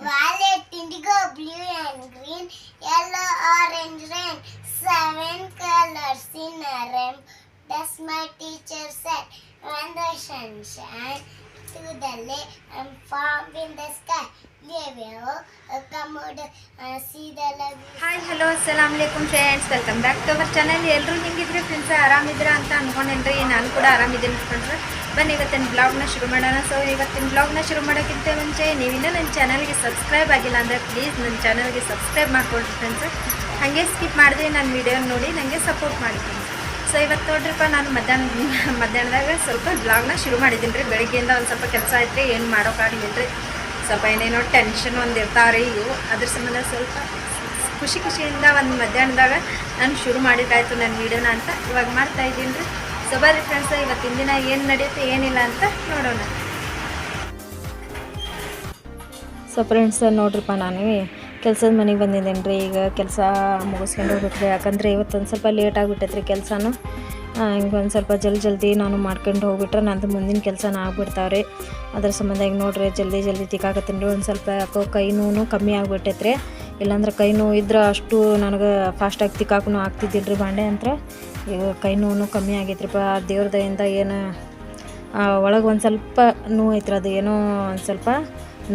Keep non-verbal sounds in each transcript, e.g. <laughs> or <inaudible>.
Violet, indigo, blue and green, yellow, orange, red. Seven colors in a rainbow. That's my teacher said. When the sun shines through the lake and form in the sky. Hi hello ಅಸ್ಸಲಾಮ್ ಅಲೈಕುಮ್ friends welcome back to our channel ಎಲ್ಲರೂ ಹೆಂಗಿದ್ರಿ friends ಆರಾಮಿದ್ರ ಅಂತ ಅನ್ಕೊಂಡೇನ್ರಿ ನಾನು ಕೂಡ ಆರಾಮಿದ್ದೀನಿ friends ಬನ್ನಿ, ಇವತ್ತಿನ ಬ್ಲಾಗ್ನ ಶುರು ಮಾಡೋಣ. So ಇವತ್ತಿನ ಬ್ಲಾಗ್ನ ಶುರು ಮಾಡೋಕ್ಕಿಂತ ಮುಂಚೆ ನೀವಿನ್ನೂ ನನ್ನ ಚಾನಲ್ಗೆ ಸಬ್ಸ್ಕ್ರೈಬ್ ಆಗಿಲ್ಲ ಅಂದರೆ ಪ್ಲೀಸ್ ನನ್ನ ಚಾನಲ್ಗೆ ಸಬ್ಸ್ಕ್ರೈಬ್ ಮಾಡ್ಕೊಳ್ರಿ ಫ್ರೆಂಡ್ಸ್ ಹಾಗೆ ಸ್ಕಿಪ್ ಮಾಡಿದೆ ನನ್ನ ವಿಡಿಯೋ ನೋಡಿ ನನಗೆ ಸಪೋರ್ಟ್ ಮಾಡಿ ಸೊ ಇವತ್ತು ನೋಡ್ರಿಪ್ಪ, ನಾನು ಮಧ್ಯಾಹ್ನ ಮಧ್ಯಾಹ್ನದಾಗ ಸ್ವಲ್ಪ ಬ್ಲಾಗ್ನ ಶುರು ಮಾಡಿದ್ದೀನಿ ರೀ. ಬೆಳಗ್ಗೆಯಿಂದ ಒಂದು ಸ್ವಲ್ಪ ಕೆಲಸ ಆಯ್ತು ಏನು ಮಾಡೋಕ್ಕಾಗಲಿಲ್ಲ ರೀ. ಸ್ವಲ್ಪ ಏನೇನೋ ಟೆನ್ಷನ್ ಒಂದು ಇರ್ತಾವ್ರಿ ಇವು. ಅದ್ರ ಸಂಬಂಧ ಸ್ವಲ್ಪ ಖುಷಿ ಖುಷಿಯಿಂದ ಒಂದು ಮಧ್ಯಾಹ್ನದಾಗ ನಾನು ಶುರು ಮಾಡಿದ್ದಾಯ್ತು ನನ್ನ ವೀಡಿಯೋನ ಅಂತ ಇವಾಗ ಮಾಡ್ತಾ ಇದ್ದೀನಿ ರೀ. ಸೊ ಬರ್ರಿ ಫ್ರೆಂಡ್ಸ್ ಇವತ್ತಿನ ದಿನ ಏನು ನಡೆಯುತ್ತೆ ಏನಿಲ್ಲ ಅಂತ ನೋಡೋಣ. ಸೊ ಫ್ರೆಂಡ್ಸ್ ನೋಡ್ರಿಪ್ಪ ನಾನು. ಕೆಲಸದ ಮನೆಗೆ ಬಂದಿದ್ದೇನೆ ರೀ ಈಗ ಕೆಲಸ ಮುಗಿಸ್ಕೊಂಡು ಹೋಗ್ಬಿಟ್ರಿ ಯಾಕಂದರೆ ಇವತ್ತೊಂದು ಸ್ವಲ್ಪ ಲೇಟ್ ಆಗಿಬಿಟ್ಟೈತ್ರಿ ಕೆಲಸನೂ. ಹಿಂಗೆ ಒಂದು ಸ್ವಲ್ಪ ಜಲ್ದಿ ಜಲ್ದಿ ನಾನು ಮಾಡ್ಕೊಂಡು ಹೋಗ್ಬಿಟ್ರೆ ನಂದು ಮುಂದಿನ ಕೆಲಸನ ಆಗ್ಬಿಡ್ತಾವ್ರಿ. ಅದ್ರ ಸಂಬಂಧ ಈಗ ನೋಡ್ರಿ, ಜಲ್ದಿ ಜಲ್ದಿ ತಿಕ್ಕಾಕತ್ತೀನಿ. ರೀ ಒಂದು ಸ್ವಲ್ಪ ಯಾಕೋ ಕೈ ನೋವು ಕಮ್ಮಿ ಆಗ್ಬಿಟ್ಟೈತ್ರಿ. ಇಲ್ಲಾಂದ್ರೆ ಕೈ ನೋವು ಇದ್ರೆ ಅಷ್ಟು ನನಗೆ ಫಾಸ್ಟಾಗಿ ತಿಕ್ಕಾಕೂ ಆಗ್ತಿದ್ದಿಲ್ಲ ರೀ ಬಾಂಡೆ ಅಂತ ಈಗ ಕೈ ನೋವು ಕಮ್ಮಿ ಆಗೈತ್ರಿಪ್ಪ, ದೇವ್ರ ದಯಿಂದ ಏನು ಒಳಗೆ ಒಂದು ಸ್ವಲ್ಪ ನೋವು ಐತ್ರಿ, ಅದು ಏನೋ ಒಂದು ಸ್ವಲ್ಪ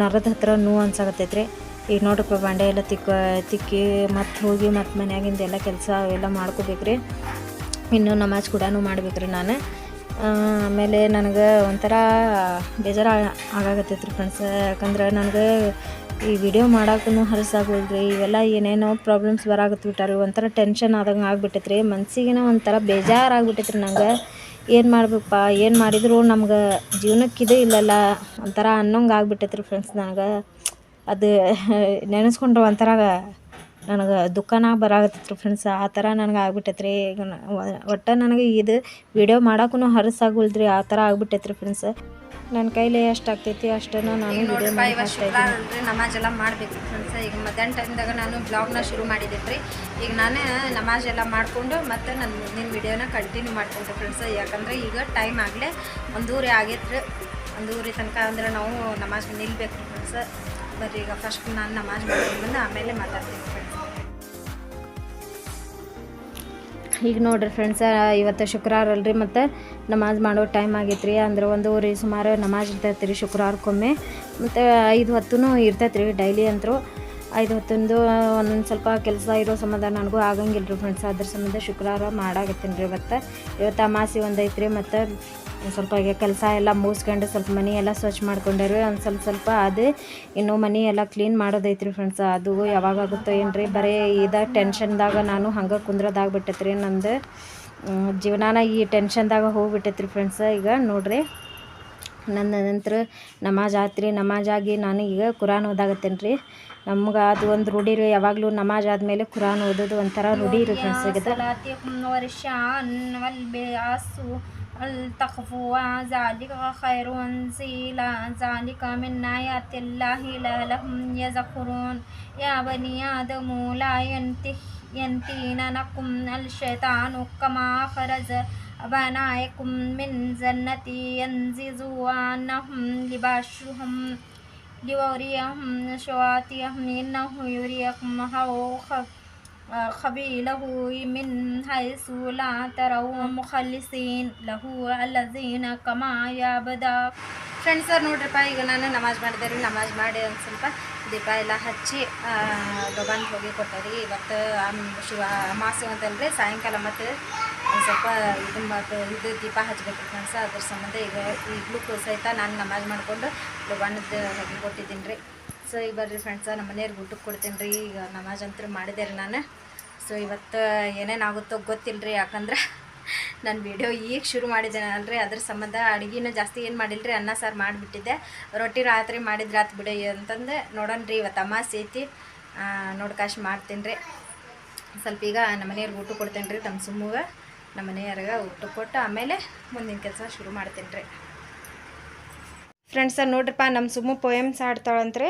ನರದ ಹತ್ರ ನೋವು ಅನ್ಸಾಕತ್ತೈತ್ರಿ. ಈಗ ನೋಡ್ರಪ್ಪ ಬಾಂಡೆ ಎಲ್ಲ ತಿಕ್ಕ ತಿಕ್ಕಿ ಮತ್ತೆ ಹೋಗಿ ಮತ್ತೆ ಮನ್ಯಾಗಿಂದ ಎಲ್ಲ ಕೆಲಸ ಅವೆಲ್ಲ ಮಾಡ್ಕೋಬೇಕ್ರಿ. ಇನ್ನು ನಮಾಜ್ ಕೂಡ ಮಾಡ್ಬೇಕ್ರಿ ನಾನು. ಆಮೇಲೆ ನನಗೆ ಒಂಥರ ಬೇಜಾರು ಆಗಾಕತ್ತೈತ್ರಿ ಫ್ರೆಂಡ್ಸ್. ಯಾಕಂದ್ರೆ ನನಗೆ ಈ ವಿಡಿಯೋ ಮಾಡೋಕ್ಕೂ ಹರಸಾಗೋಲ್ರಿ. ಇವೆಲ್ಲ ಏನೇನೋ ಪ್ರಾಬ್ಲಮ್ಸ್ ಬರಾಕತ್ಬಿಟ್ಟಾರಿ ಒಂಥರ ಟೆನ್ಷನ್ ಆದಂಗೆ ಆಗ್ಬಿಟ್ಟೈತ್ರಿ. ಮನ್ಸಿಗೇನೋ ಒಂಥರ ಬೇಜಾರಾಗ್ಬಿಟ್ಟೈತ್ರಿ ನಂಗೆ. ಏನು ಮಾಡ್ಬೇಕಪ್ಪ? ಏನು ಮಾಡಿದ್ರು ನಮ್ಗೆ ಜೀವನಕ್ಕೆ ಇದು ಇಲ್ಲಲ್ಲ. ಒಂಥರ ಅನ್ನೋಂಗೆ ಆಗಿಬಿಟ್ಟೈತ್ರಿ ಫ್ರೆಂಡ್ಸ್ ನನಗೆ. ಅದು <laughs> ನೆನೆಸ್ಕೊಂಡ್ರೆ ಒಂಥರ ನನಗೆ ದುಃಖನ ಬರಾಕತ್ತೈತ್ರಿ ಫ್ರೆಂಡ್ಸ್ ಆ ಥರ ನನಗೆ ಆಗ್ಬಿಟ್ಟೈತ್ರಿ. ಒಟ್ಟು ನನಗೆ ಇದು ವಿಡಿಯೋ ಮಾಡೋಕ್ಕೂ ಹರಸಾಗುಲ್ದ್ರಿ ಆ ಥರ ಆಗ್ಬಿಟ್ಟೈತ್ರಿ ಫ್ರೆಂಡ್ಸ್ ನನ್ನ ಕೈಲಿ ಎಷ್ಟು ಆಗ್ತೈತಿ ಅಷ್ಟನ್ನು ನಾನು ವಿಡಿಯೋ ಮಾಡಿ ನಮಾಜ್ ಎಲ್ಲ ಮಾಡಬೇಕು ಫ್ರೆಂಡ್ಸ್ ಈಗ ಮಧ್ಯಾಹ್ನ ಟೈಮ್ದಾಗ ನಾನು ಬ್ಲಾಗ್ನ ಶುರು ಮಾಡಿದ್ದೀನಿ ರೀ ಈಗ ನಾನೇ ನಮಾಜ್ ಎಲ್ಲ ಮಾಡಿಕೊಂಡು ಮತ್ತು ನನ್ನ ಮುಂದಿನ ವಿಡಿಯೋನ ಕಂಟಿನ್ಯೂ ಮಾಡ್ಕೊಂಡೆ ಫ್ರೆಂಡ್ಸ್ ಯಾಕಂದರೆ ಈಗ ಟೈಮ್ ಆಗಲೇ ಒಂದೂರಿ ಆಗೈತ್ರಿ. ಒಂದೂರಿ ತನಕ ಅಂದ್ರೆ ನಾವು ನಮಾಜ್ ನಿಲ್ಬೇಕು ಫ್ರೆಂಡ್ಸ್ ಬರ್ರಿ ಈಗ ಫಸ್ಟ್ ನಾನು ನಮಾಜ್ ಮಾಡ್ಕೊಂಡು ಬಂದು ಆಮೇಲೆ ಮಾತಾಡ್ತೀನಿ. ಈಗ ನೋಡ್ರಿ ಫ್ರೆಂಡ್ಸ ಇವತ್ತು ಶುಕ್ರವಾರ ಅಲ್ರಿ ಮತ್ತು ನಮಾಜ್ ಮಾಡೋ ಟೈಮ್ ಆಗೈತೆ ರೀ ಅಂದ್ರೆ ಒಂದೂವರೆ ಸುಮಾರು ನಮಾಜ್ ಇರ್ತೈತೆ ರೀ ಶುಕ್ರವಾರಕ್ಕೊಮ್ಮೆ. ಮತ್ತು ಐದು ಹೊತ್ತೂ ಇರ್ತೈತೆ ರೀ ಡೈಲಿ ಅಂತರೂ. ಐದು ಹೊತ್ತಂದು ಒಂದೊಂದು ಸ್ವಲ್ಪ ಕೆಲಸ ಇರೋ ಸಂಬಂಧ ನನಗೂ ಆಗಂಗಿಲ್ಲ ರೀ ಫ್ರೆಂಡ್ಸ್ ಅದ್ರ ಸಂಬಂಧ ಶುಕ್ರವಾರ ಮಾಡಾಕತ್ತೀನಿ ರೀ ಇವತ್ತು. ಇವತ್ತು ಅಮಾಸಿ ಒಂದು ಐತ್ರಿ ಮತ್ತು ಸ್ವಲ್ಪ ಈಗ ಕೆಲಸ ಎಲ್ಲ ಮುಗಿಸ್ಕೊಂಡು ಸ್ವಲ್ಪ ಮನೆ ಎಲ್ಲ ಸ್ವಚ್ಛ ಮಾಡ್ಕೊಂಡೇರಿ. ಒಂದು ಸ್ವಲ್ಪ ಸ್ವಲ್ಪ ಅದು ಇನ್ನು ಮನೆ ಎಲ್ಲ ಕ್ಲೀನ್ ಮಾಡೋದೈತ್ರಿ ಫ್ರೆಂಡ್ಸ್ ಅದು ಯಾವಾಗ ಆಗುತ್ತೋ ರೀ ಬರೀ ಇದ ಟೆನ್ಷನ್ದಾಗ ನಾನು ಹಂಗೆ ಕುಂದ್ರದಾಗ್ಬಿಟ್ಟೈತ್ರಿ ನಂದು. ಜೀವನಾನ ಈ ಟೆನ್ಷನ್ದಾಗ ಹೋಗ್ಬಿಟ್ಟೈತ್ರಿ ಫ್ರೆಂಡ್ಸ್ ಈಗ ನೋಡ್ರಿ, ನನ್ನ ನಂತರ ನಮಾಜ್ ಆತ್ರಿ, ನಮಾಜ್ ಆಗಿ ನಾನು ಈಗ ಕುರಾನ್ ಓದಾಗತ್ತೇನೆ ರೀ ನಮ್ಗೆ ಅದು ಒಂದು ರೂಢಿ ರೀ, ಯಾವಾಗಲೂ ನಮಾಜ್ ಆದಮೇಲೆ ಕುರಾನ್ ಓದೋದು ಒಂಥರ ರೂಢಿ ರೀ ಫ್ರೆಂಡ್ಸ್ والتخفوا ذلك خير وانزيلا ذلك من آيات الله لعلهم يذكرون. يا بني آدم لا ينتح ينتينكم الشيطان كما خرج أبنائكم من جنة. ينزز عنهم لباشهم ليريهم شواتهم إنه يريكم هو خبيله من حيث لا تروا مخلصين له الذين كما يعبدا ಫ್ರೆಂಡ್ಸ್ ಅವ್ರು ನೋಡ್ರಿಪ್ಪ ಈಗ ನಾನು ನಮಾಜ್ ಮಾಡಿದೆ ರೀ ನಮಾಜ್ ಮಾಡಿ ಒಂದು ಸ್ವಲ್ಪ ದೀಪ ಎಲ್ಲ ಹಚ್ಚಿ ಗಬಾನ್ ಹೋಗಿ ಕೊಟ್ಟೆ ರೀ ಇವತ್ತು ಆಮ್ ಶಿವ ಅಮಾಸೆ ಅಂತಲ್ರಿ ಸಾಯಂಕಾಲ ಮತ್ತು ಒಂದು ಸ್ವಲ್ಪ ಇದು ಮತ್ತು ಇದು ದೀಪ ಹಚ್ಬೇಕು ಫ್ರೆಂಡ್ಸ್ ಅದ್ರ ಸಂಬಂಧ ಈಗ ಈಗಲೂ ಸಹಿತ ನಾನು ನಮಾಜ್ ಮಾಡಿಕೊಂಡು ಗಬಾನದ್ದು ಹೋಗಿ ಕೊಟ್ಟಿದ್ದೀನಿ ರೀ ಸೊ ಈಗ ಬರ್ರಿ ಫ್ರೆಂಡ್ಸ ನಮ್ಮ ಮನೆಯವ್ರಿಗೆ ಊಟಕ್ಕೆ ಕೊಡ್ತೀನಿ ರೀ. ಈಗ ನಮಾಜ್ ಅಂತೂ ಮಾಡಿದೆ ರೀ ನಾನು. ಸೊ, ಇವತ್ತು ಏನೇನಾಗುತ್ತೋ ಗೊತ್ತಿಲ್ಲ ರೀ. ಯಾಕಂದ್ರೆ ನಾನು ವಿಡಿಯೋ ಈಗ ಶುರು ಮಾಡಿದ್ದೇನೆ ಅಲ್ರಿ. ಅದ್ರ ಸಂಬಂಧ ಅಡುಗೆನ ಜಾಸ್ತಿ ಏನು ಮಾಡಿಲ್ಲ ರೀ. ಅನ್ನ, ಸಾರು ಮಾಡಿಬಿಟ್ಟಿದ್ದೆ. ರೊಟ್ಟಿ, ರಾತ್ರಿ ಮಾಡಿದ್ರೆ ಆತು ಬಿಡಿ ಅಂತಂದು ನೋಡೋಣ ರೀ. ಇವತ್ತು ಅಮಾಸೆ ಐತಿ. ನೋಡ್ಕಾಶ್ ಮಾಡ್ತೀನಿ ರೀ. ಸ್ವಲ್ಪ ಈಗ ನಮ್ಮ ಮನೆಯವ್ರಿಗೆ ಊಟ ಕೊಡ್ತೇನೆ ರೀ. ತಮ್ಮ ಸುಮ್ಮಗ ನಮ್ಮ ಮನೆಯವ್ರಿಗೆ ಊಟ ಕೊಟ್ಟು ಆಮೇಲೆ ಮುಂದಿನ ಕೆಲಸ ಶುರು ಮಾಡ್ತೀನಿ ರೀ. ಫ್ರೆಂಡ್ಸ ನೋಡ್ರಪ್ಪ ನಮ್ಮ ಸುಮ್ಮ ಪೊಯಮ್ಸ್ ಆಡ್ತಾಳಂತ್ರಿ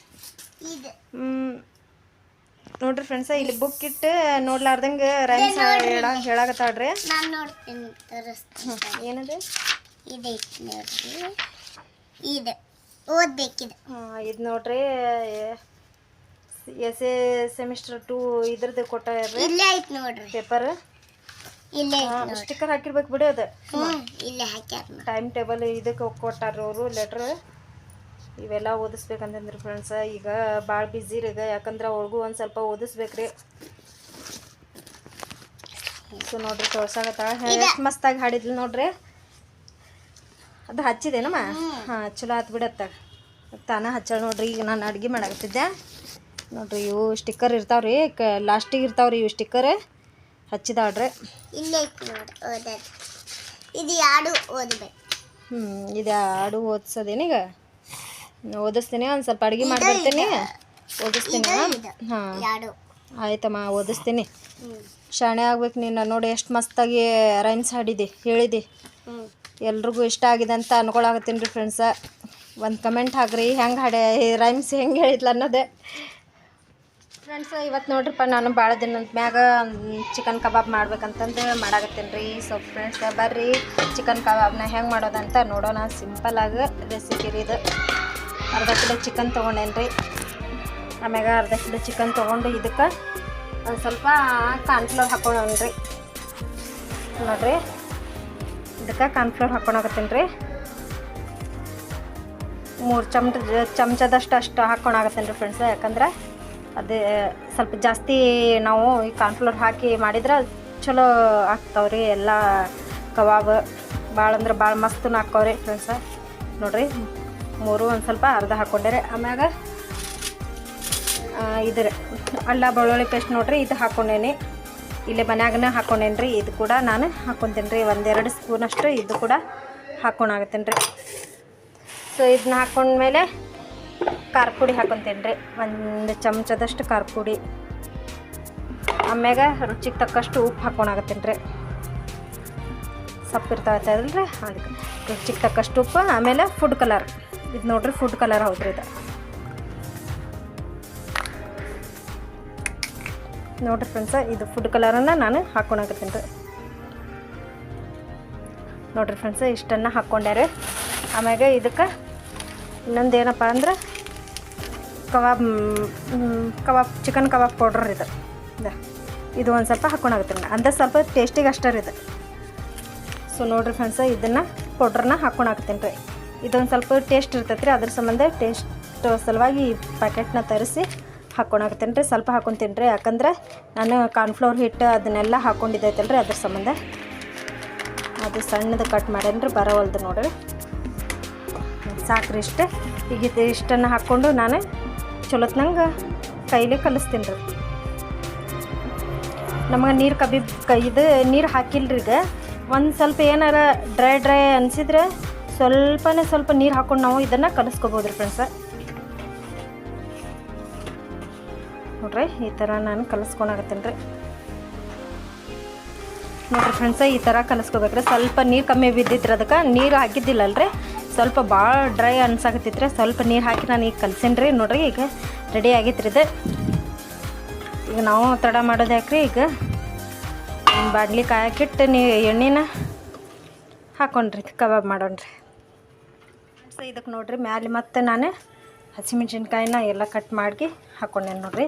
ನೋಡ್ರಿ ಫ್ರೆಂಡ್ಸ ಇಲ್ಲಿ ಬುಕ್ ಇಟ್ಟು ನೋಡ್ಲಾರ್ದಂಗೆ ರೈಮ್ಸ್ ಹೇಳ ಹೇಳಾಕತ್ತಾಳ್ರಿ. ನಾನು ನೋಡ್ತೀನಿ ತೋರಿಸ್ತೀನಿ ಏನದು? ನೋಡ್ರಿ. ಇದು ಓದ್ಬೇಕಿದು. ಇದು ನೋಡ್ರಿ ಎಸ್ ಎ ಸೆಮಿಸ್ಟರ್ ಟೂ ಇದ್ರದ್ದು ಕೊಟ್ಟಾರ್ರಿ. ಇಲ್ಲೇ ಐತೆ ನೋಡ್ರಿ. ಪೇಪರ್ ಇಲ್ಲೇ ಸ್ಟಿಕ್ಕರ್ ಹಾಕಿರ್ಬೇಕು ಬಿಡಿ ಅದು. ಇಲ್ಲೇ ಹಾಕ್ಯಾರ ಟೈಮ್ ಟೇಬಲ್ ಇದಕ್ಕೆ ಕೊಟ್ಟಾರ ಅವರು ಲೆಟ್ರ್ ಇವೆಲ್ಲ ಓದಿಸ್ಬೇಕಂತಂದ್ರೆ ಫ್ರೆಂಡ್ಸ ಈಗ ಭಾಳ ಬ್ಯುಸಿ ರೀ ಈಗ. ಯಾಕಂದ್ರೆ ಅವ್ರಿಗೂ ಒಂದು ಸ್ವಲ್ಪ ಓದಿಸ್ಬೇಕ್ರಿ ಸೊ ನೋಡ್ರಿ ತೋರ್ಸಾಕತ್ತಾಳ. ಎಷ್ಟು ಮಸ್ತಾಗಿ ಹಾಡಿದ್ಲು ನೋಡ್ರಿ. ಅದು ಹಚ್ಚಿದೇನಮ್ಮ? ಹಾಂ ಚಲೋ ಆತು ಬಿಡತ್ತ ತಾನ ಹಚ್ಚಳ ನೋಡ್ರಿ ಈಗ ನಾನು ಅಡುಗೆ ಮಾಡಾಕತ್ತಿದ್ದೆ. ನೋಡ್ರಿ ಇವು ಸ್ಟಿಕ್ಕರ್ ಇರ್ತಾವ್ರಿ ಕ ಲಾಸ್ಟಿಗೆ ಇರ್ತಾವ್ರಿ ಇವು ಸ್ಟಿಕ್ಕರ್ ಹಚ್ಚಿದಾಳ್ರಿ. ಇಲ್ಲೇ ಇದು ಯಾಡು ಓದ್ಬೇಕು. ಹ್ಞೂ ಇದು ಯಾಡು ಓದಿಸೋದೇನೀಗ ಓದಿಸ್ತೀನಿ ಒಂದು ಸ್ವಲ್ಪ ಅಡುಗೆ ಮಾಡ್ಬಿಡ್ತೀನಿ ಓದಿಸ್ತೀನಿ ಹಾಂ? ಆಯ್ತಮ್ಮ ಓದಿಸ್ತೀನಿ. ಶಾಣೆ ಆಗ್ಬೇಕು ನೀನು ನೋಡಿ ಎಷ್ಟು ಮಸ್ತಾಗಿ ರೈಮ್ಸ್ ಹಾಡಿದೆ ಹೇಳಿದೆ. ಎಲ್ಲರಿಗೂ ಎಲ್ರಿಗೂ ಇಷ್ಟ ಆಗಿದೆ ಅಂತ ಅನ್ಕೊಳಕತ್ತೀನಿ ರೀ ಫ್ರೆಂಡ್ಸ ಒಂದು ಕಮೆಂಟ್ ಹಾಕ್ರಿ ಹೆಂಗೆ ಹಾಡೆ ರೈಮ್ಸ್ ಹೆಂಗೆ ಹೇಳಿದ್ಲ ಅನ್ನೋದೇ. ಫ್ರೆಂಡ್ಸ್ ಇವತ್ತು ನೋಡ್ರಿಪ್ಪ ನಾನು ಭಾಳ ದಿನದ ಮ್ಯಾಗ ಚಿಕನ್ ಕಬಾಬ್ ಮಾಡ್ಬೇಕಂತಂದು ಮಾಡಾಕತ್ತೀನಿ ರೀ. ಸೊ ಫ್ರೆಂಡ್ಸ್ ಬರ್ರಿ ಚಿಕನ್ ಕಬಾಬ್ನ ಹೆಂಗೆ ಮಾಡೋದಂತ ನೋಡೋಣ. ಸಿಂಪಲಾಗಿ ರೆಸಿಪಿ ರೀ ಇದು. ಅರ್ಧ ಕಿಲೋ ಚಿಕನ್ ತೊಗೊಂಡೇನಿ ರೀ ಆಮ್ಯಾಗ ಅರ್ಧ ಕಿಲೋ ಚಿಕನ್ ತೊಗೊಂಡು ಇದಕ್ಕೆ ಒಂದು ಸ್ವಲ್ಪ ಹಾಕೊಂಡವ್ನಿ ರೀ ನೋಡ್ರಿ, ಇದಕ್ಕೆ ಕಾರ್ನ್ಫ್ಲೋರ್ ಹಾಕೊಳಕತ್ತೀನಿ ರೀ ಮೂರು ಚಮಚ ಚಮಚದಷ್ಟು ಅಷ್ಟು ಹಾಕ್ಕೊಳಕತ್ತೀನಿ ರೀ ಫ್ರೆಂಡ್ಸ್ ಯಾಕಂದ್ರೆ ಅದೇ ಸ್ವಲ್ಪ ಜಾಸ್ತಿ ನಾವು ಈ ಕಾರ್ನ್ಫ್ಲೋರ್ ಹಾಕಿ ಮಾಡಿದ್ರೆ ಚಲೋ ಆಗ್ತಾವ್ರಿ ಎಲ್ಲ ಕಬಾಬ್. ಭಾಳ ಅಂದ್ರೆ ಭಾಳ ಮಸ್ತ್ ಹಾಕ್ತಾವ್ರಿ ಫ್ರೆಂಡ್ಸ ನೋಡ್ರಿ ಮೂರು ಒಂದು ಸ್ವಲ್ಪ ಅರ್ಧ ಹಾಕ್ಕೊಂಡೆ ರೀ ಆಮ್ಯಾಗ ಇದ್ರ ಅಲ್ಲ ಬೆಳ್ಳುಳ್ಳಿ ಪೇಸ್ಟ್ ನೋಡ್ರಿ, ಇದು ಹಾಕ್ಕೊಂಡೇನಿ ಇಲ್ಲೇ ಮನ್ಯಾಗನ ಹಾಕ್ಕೊಂಡೇನಿ ರೀ ಇದು ಕೂಡ ನಾನು ಹಾಕ್ಕೊತೀನಿ ರೀ ಒಂದೆರಡು ಸ್ಪೂನಷ್ಟು ಇದು ಕೂಡ ಹಾಕ್ಕೊಂಡಾಗತ್ತೀನಿ ರೀ ಸೊ ಇದನ್ನ ಹಾಕ್ಕೊಂಡ್ಮೇಲೆ ಖಾರ ಪುಡಿ ಹಾಕ್ಕೊತೀನಿ ರೀ ಒಂದು ಚಮಚದಷ್ಟು ಖಾರ ಪುಡಿ ಆಮ್ಯಾಗ ರುಚಿಗೆ ತಕ್ಕಷ್ಟು ಉಪ್ಪು ಹಾಕ್ಕೊಂಡಾಗತ್ತೀನಿ ರೀ ಸೊಪ್ಪು ರೀ ಅದಕ್ಕೆ ರುಚಿಗೆ ತಕ್ಕಷ್ಟು ಉಪ್ಪು, ಆಮೇಲೆ ಫುಡ್ ಕಲರ್ ಇದು ನೋಡ್ರಿ ಫುಡ್ ಕಲರ್ ಹೌದ್ರಿ ಇದು. ನೋಡ್ರಿ ಫ್ರೆಂಡ್ಸ ಇದು ಫುಡ್ ಕಲರನ್ನ ನಾನು ಹಾಕ್ಕೊಳಕತ್ತೀನಿ ರೀ. ನೋಡ್ರಿ ಫ್ರೆಂಡ್ಸ ಇಷ್ಟನ್ನು ಹಾಕ್ಕೊಂಡ್ಯಾರೆ ಆಮ್ಯಾಗ ಇದಕ್ಕೆ ಇನ್ನೊಂದು ಏನಪ್ಪ ಅಂದ್ರೆ ಕಬಾಬ್ ಕಬಾಬ್ ಚಿಕನ್ ಕಬಾಬ್ ಪೌಡ್ರ್ ಇದು. ಇದು. ಒಂದು ಸ್ವಲ್ಪ ಹಾಕ್ಕೊಳಕತ್ತೀನಿ ಅಂದ್ರೆ ಸ್ವಲ್ಪ ಟೇಸ್ಟಿಗೆ ಅಷ್ಟೇ ರೀ ಇದು. ಸೊ ನೋಡ್ರಿ ಫ್ರೆಂಡ್ಸ ಇದನ್ನು ಪೌಡ್ರನ್ನ ಹಾಕ್ಕೊಂಡಾಗ್ತೀನಿ ರೀ. ಇದೊಂದು ಸ್ವಲ್ಪ ಟೇಸ್ಟ್ ಇರ್ತೈತೆ ರೀ ಅದ್ರ ಸಂಬಂಧ ಟೇಸ್ಟ್ ಸಲುವಾಗಿ ಪ್ಯಾಕೆಟ್ನ ತರಿಸಿ ಹಾಕ್ಕೊಳಕತ್ತೀನಿ ರೀ ಸ್ವಲ್ಪ ಹಾಕ್ಕೊತೀನಿ ರೀ ಯಾಕಂದ್ರೆ ನಾನು ಕಾರ್ನ್ಫ್ಲವರ್ ಹಿಟ್ಟು ಅದನ್ನೆಲ್ಲ ಹಾಕ್ಕೊಂಡಿದ್ದೈತಲ್ರಿ ಅದ್ರ ಸಂಬಂಧ. ಅದು ಸಣ್ಣದು ಕಟ್ ಮಾಡೇನಿ ಬರವಲ್ದು ನೋಡ್ರಿ. ಸಾಕ್ರಿ ಇಷ್ಟೇ. ಈಗ ಇದು ಇಷ್ಟನ್ನು ಹಾಕ್ಕೊಂಡು ನಾನು ಚಲೋತ್ನಂಗೆ ಕೈಲಿ ಕಲಿಸ್ತೀನಿ ರೀ ನಮಗೆ ನೀರು ಕಬ್ಬಿ ಇದು ನೀರು ಹಾಕಿಲ್ರಿ ಈಗ. ಒಂದು ಸ್ವಲ್ಪ ಏನಾರ ಡ್ರೈ ಡ್ರೈ ಅನಿಸಿದ್ರೆ ಸ್ವಲ್ಪನೇ ಸ್ವಲ್ಪ ನೀರು ಹಾಕ್ಕೊಂಡು ನಾವು ಇದನ್ನು ಕಲಿಸ್ಕೋಬೋದು ರೀ ಫ್ರೆಂಡ್ಸ ನೋಡ್ರಿ, ಈ ಥರ ನಾನು ಕಲಿಸ್ಕೊಂಡಾಗತ್ತೇನೆ ರೀ ನೋಡ್ರಿ ಫ್ರೆಂಡ್ಸ ಈ ಥರ ಕಲಿಸ್ಕೋಬೇಕ್ರಿ. ಸ್ವಲ್ಪ ನೀರು ಕಮ್ಮಿ ಬಿದ್ದಿತ್ತು ಅದಕ್ಕೆ. ನೀರು ಹಾಕಿದ್ದಿಲ್ಲಲ್ರಿ. ಸ್ವಲ್ಪ ಭಾಳ ಡ್ರೈ ಅನ್ಸಾಕತ್ತಿತ್ತು ಸ್ವಲ್ಪ ನೀರು ಹಾಕಿ ನಾನು ಈಗ ಕಲ್ಸೇನಿ ರೀ ನೋಡ್ರಿ, ಈಗ ರೆಡಿ ಆಗೈತ್ರಿ ಇದು. ಈಗ ನಾವು ತಡ ಮಾಡೋದು ಯಾಕ್ರಿ ಈಗ? ಬಾಡ್ಲಿ ಕಾಯಕ್ಕಿಟ್ಟು ನೀ ಎಣ್ಣೆನ ಹಾಕೊಂಡ್ರಿ, ಕಬಾಬ್ ಮಾಡೋಣ್ರಿ. ಇದಕ್ಕೆ ನೋಡ್ರಿ ಮ್ಯಾಲೆ ಮತ್ತೆ ನಾನು ಹಸಿಮೆಣ್ಸಿನ್ಕಾಯಿನ ಎಲ್ಲ ಕಟ್ ಮಾಡಿ ಹಾಕ್ಕೊಂಡೆ ನೋಡ್ರಿ.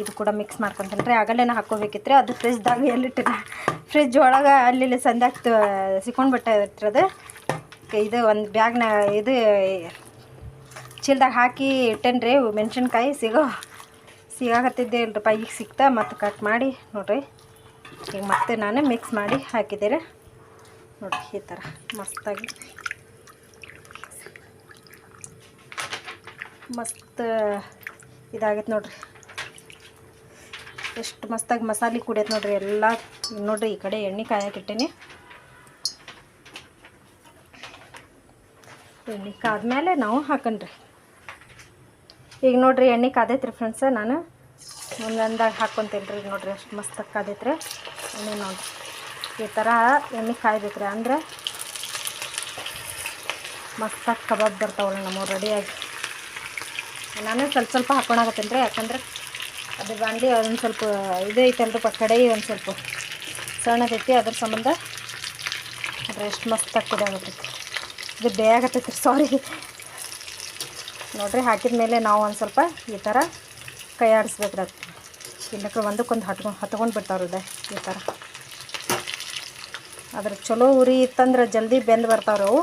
ಇದು ಕೂಡ ಮಿಕ್ಸ್ ಮಾಡ್ಕೊತೀನಿ ರೀ ಆಗಲೇನ ಹಾಕ್ಕೋಬೇಕಿತ್ತು ಅದು ಫ್ರಿಜ್ದಾಗ ಎಲ್ಲಿಟ್ಟಿರ ಫ್ರಿಜ್ ಒಳಗೆ ಅಲ್ಲಿ ಸಂದ್ಯಾಕ್ ಸಿಕ್ಕೊಂಡು ಬಿಟ್ಟಿರ್ತ್ರಿ ಅದು ಇದು ಒಂದು ಬ್ಯಾಗ್ನ ಇದು ಚೀಲ್ದಾಗ ಹಾಕಿ ಇಟ್ಟೇನಿ ರೀ ಮೆಣಸಿನ್ಕಾಯಿ ಸಿಗೋ, ಸಿಗಾಕತ್ತಿದ್ದೆ ಇಲ್ರಿಪ್ಪ. ಈಗ ಸಿಗ್ತಾ ಮತ್ತು ಕಟ್ ಮಾಡಿ ನೋಡ್ರಿ. ಈಗ ಮತ್ತೆ ನಾನು ಮಿಕ್ಸ್ ಮಾಡಿ ಹಾಕಿದ್ದೀರಿ. ನೋಡಿರಿ ಈ ಥರ ಮಸ್ತಾಗಿ. ಮಸ್ತ್ ಇದಾಗೈತೆ ನೋಡ್ರಿ. ಎಷ್ಟು ಮಸ್ತಾಗಿ ಮಸಾಲೆ ಕುಡಿಯತ್ತೆ ನೋಡ್ರಿ ಎಲ್ಲ. ನೋಡ್ರಿ ಈ ಕಡೆ ಎಣ್ಣೆ ಕಾಯಕ್ಕಿಟ್ಟೀನಿ ಎಣ್ಣೆ ಕಾದ್ಮೇಲೆ ನಾವು ಹಾಕಣ್ರಿ ಈಗ ನೋಡ್ರಿ ಎಣ್ಣೆ ಕಾದೈತ್ರಿ ಫ್ರೆಂಡ್ಸ ನಾನು ಒಂದೊಂದಾಗ ಹಾಕ್ಕೊಂತೀನಿ ರೀ ನೋಡ್ರಿ ಅಷ್ಟು ಮಸ್ತಾಗಿ ಕಾದೈತ್ರಿ. ಎಣ್ಣೆ ನೋಡ್ರಿ. ಈ ಥರ ಎಣ್ಣೆ ಕಾಯ್ಬೇಕ್ರಿ ಅಂದ್ರೆ ಮಸ್ತಾಗಿ ಕಬಾಬ್ ಬರ್ತಾವಲ್ಲ ನಮ್ಮ ರೆಡಿಯಾಗಿ ನಾನು ಸ್ವಲ್ಪ ಸ್ವಲ್ಪ ಹಾಕೊಳಕತ್ತೀನಿ ರೀ ಯಾಕಂದ್ರೆ ಅದು ಬಾಂಡಿ ಅದೊಂದು ಸ್ವಲ್ಪ ಇದೈತಲ್ರಿ ಪ ಕಡೆ ಒಂದು ಸ್ವಲ್ಪ ಸಣ್ಣದೈತಿ, ಅದ್ರ ಸಂಬಂಧ ಎಷ್ಟು ಮಸ್ತ್ ಇದಾಗತ್ತೈತಿ ಇದು ಬೇಯಾಗತ್ತೈತಿ ಸಾರಿ ನೋಡ್ರಿ, ಹಾಕಿದ ಮೇಲೆ ನಾವು ಒಂದು ಸ್ವಲ್ಪ ಈ ಥರ ಕೈ ಆಡಿಸ್ಬೇಕ್ರಿ ಅದು. ಇಲ್ಲಕ್ಕೆ ಒಂದಕ್ಕೊಂದು ಹತ್ಕೊಂಡು ಹತ್ಕೊಂಡು ಬಿಡ್ತಾವ್ರಿ ಈ ಥರ ಅದ್ರ ಚಲೋ ಉರಿ ಇತ್ತಂದ್ರೆ ಜಲ್ದಿ ಬೆಂದು ಬರ್ತಾವ್ರಿ ಅವು.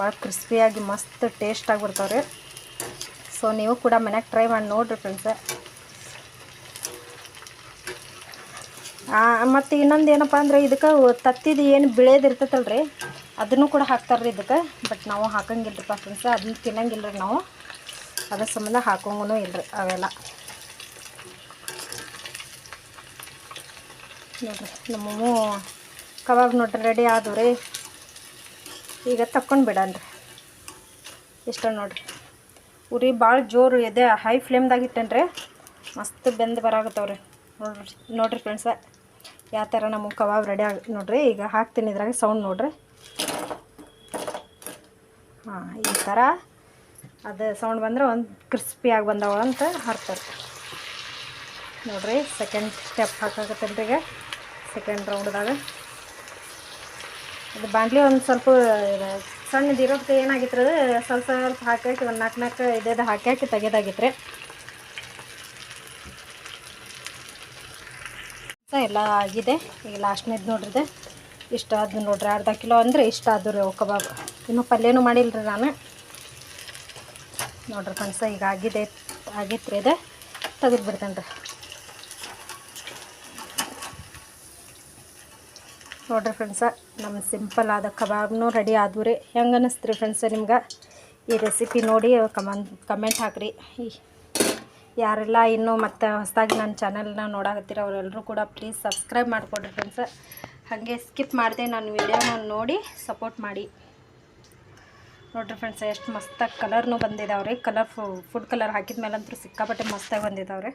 ಭಾಳ ಕ್ರಿಸ್ಪಿಯಾಗಿ ಮಸ್ತ್ ಟೇಸ್ಟಾಗಿ ಬರ್ತಾವ್ರಿ. ಸೊ ನೀವು ಕೂಡ ಮನ್ಯಾಗ ಟ್ರೈ ಮಾಡಿ ನೋಡಿರಿ ಫ್ರೆಂಡ್ಸ ಮತ್ತು ಇನ್ನೊಂದು ಏನಪ್ಪ ಅಂದ್ರೆ ಇದಕ್ಕೆ ತತ್ತಿದ್ದು ಏನು ಬಿಳೇದು ಇರ್ತೈತಲ್ಲ ರೀ ಅದನ್ನು ಕೂಡ ಹಾಕ್ತಾರೆ ರೀ ಇದಕ್ಕೆ. ಬಟ್ ನಾವು ಹಾಕಂಗಿಲ್ಲರಿಪ್ಪ ಫ್ರೆಂಡ್ಸ ಅದನ್ನ ತಿನ್ನಂಗಿಲ್ಲ ರೀ ನಾವು. ಅದ್ರ ಸಂಬಂಧ ಹಾಕೋಂಗೂ ಇಲ್ಲ ರೀ ಅವೆಲ್ಲ. ನೋಡ್ರಿ, ನಮ್ಮ ಕಬಾಬ್ ನೋಡ್ರಿ ರೆಡಿ ಆದವು ರೀ ಈಗ ತಕ್ಕೊಂಡು ಬಿಡನ್ರಿ ಇಷ್ಟ ನೋಡ್ರಿ. ಉರಿ ಭಾಳ ಜೋರು ಇದೆ ಹೈ ಫ್ಲೇಮ್ದಾಗ ಇಟ್ಟೇನ್ರಿ. ಮಸ್ತ್ ಬೆಂದು ಬರಾಗತ್ತವ್ರಿ ನೋಡ್ರಿ ನೋಡ್ರಿ ಫ್ರೆಂಡ್ಸ ಯಾವ ಥರ ನಮಗೆ ಕಬಾಬ್ ರೆಡಿ ಆಗ, ನೋಡ್ರಿ, ಈಗ ಹಾಕ್ತೀನಿ ಇದ್ರಾಗ ಸೌಂಡ್ ನೋಡ್ರಿ. ಹಾಂ, ಈ ಥರ ಅದು ಸೌಂಡ್ ಬಂದ್ರೆ ಒಂದು ಕ್ರಿಸ್ಪಿಯಾಗಿ ಬಂದವ ಅಂತ ಅರ್ಥ ನೋಡ್ರಿ ಸೆಕೆಂಡ್ ಸ್ಟೆಪ್ ಹಾಕಾಕತ್ತೇನ್ರಿ ಈಗ. ಸೆಕೆಂಡ್ ರೌಂಡ್ದಾಗ ಅದು ಬಾಂಡ್ಲಿ ಒಂದು ಸ್ವಲ್ಪ ಸಣ್ಣದು ಇರೋದಕ್ಕೆ ಏನಾಗಿತ್ತು ಅದು? ಸ್ವಲ್ಪ ಸ್ವಲ್ಪ ಹಾಕಿ ಒಂದು ನಾಲ್ಕು ನಾಲ್ಕು ಇದೇದು ಹಾಕಿ ಹಾಕಿ ತೆಗೆದಾಗಿತ್ತು ಎಲ್ಲ ಆಗಿದೆ. ಈಗ ಲಾಸ್ಟ್ನೇದು ನೋಡ್ರಿದೆ. ಇಷ್ಟ ಅದು ನೋಡ್ರಿ. ಅರ್ಧ ಕಿಲೋ ಅಂದರೆ ಇಷ್ಟ ಆದು ರೀ ಕಬಾಬ್. ಇನ್ನೂ ಪಲ್ಯನೂ ಮಾಡಿಲ್ಲ ರೀ ನಾನು. ನೋಡ್ರಿ ಫ್ರೆಂಡ್ಸ, ಈಗ ಆಗಿದೆ ಆಗಿತ್ತು ರೀ ಇದು. ತೆಗೆದು ಬಿಡ್ತೇನೆ ರೀ ನೋಡ್ರಿ ಫ್ರೆಂಡ್ಸ ನಮ್ಮ ಸಿಂಪಲ್ ಆದ ಕಬಾಬ್ನು ರೆಡಿ ಆದವು ರೀ ಹೆಂಗೆ ಅನ್ನಿಸ್ತು ರೀ ಫ್ರೆಂಡ್ಸ ನಿಮ್ಗೆ? ಈ ರೆಸಿಪಿ ನೋಡಿ ಕಮನ್ ಕಮೆಂಟ್ ಹಾಕ್ರಿ. ಯಾರೆಲ್ಲ ಇನ್ನೂ ಮತ್ತೆ ಹೊಸದಾಗಿ ನನ್ನ ಚಾನಲ್ನ ನೋಡಾಕತ್ತೀರ ಅವರೆಲ್ಲರೂ ಕೂಡ ಪ್ಲೀಸ್ ಸಬ್ಸ್ಕ್ರೈಬ್ ಮಾಡಿಕೊಡ್ರಿ ಫ್ರೆಂಡ್ಸ ಹಾಗೆ ಸ್ಕಿಪ್ ಮಾಡಿದೆ ನಾನು ವೀಡಿಯೋನ ನೋಡಿ ಸಪೋರ್ಟ್ ಮಾಡಿ. ನೋಡ್ರಿ ಫ್ರೆಂಡ್ಸ್ ಎಷ್ಟು ಮಸ್ತಾಗಿ ಕಲರ್ನು ಬಂದಿದ್ದಾವ್ರಿ ಕಲರ್ ಫುಡ್ ಕಲರ್ ಹಾಕಿದ ಮೇಲಂತೂ ಸಿಕ್ಕಾಪಟ್ಟೆ ಮಸ್ತಾಗಿ ಬಂದಿದಾವೆ ರೀ